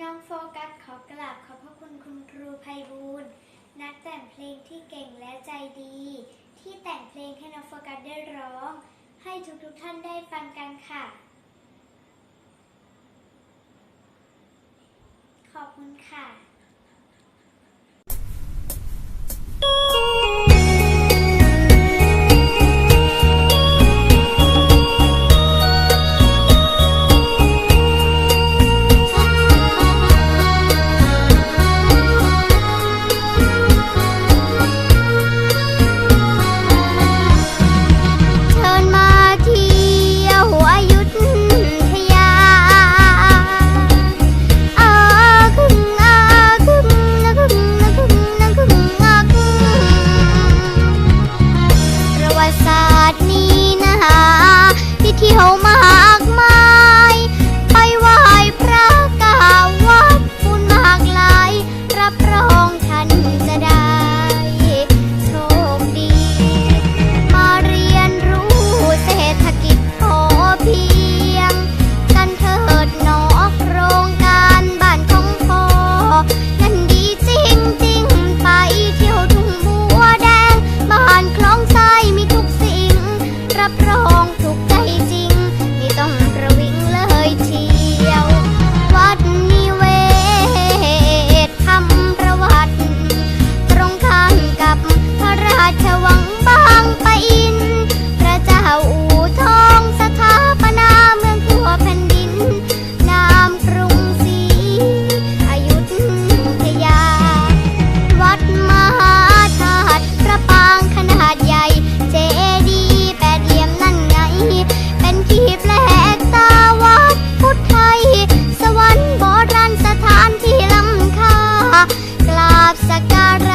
น้องโฟกัสขอกราบขอบพระคุณคุณครูไพบูลนักแต่งเพลงที่เก่งและใจดี ที่แต่งเพลงให้น้องโฟกัสได้ร้อง ให้ทุกๆท่านได้ฟังกันค่ะ ขอบคุณค่ะ obstacle.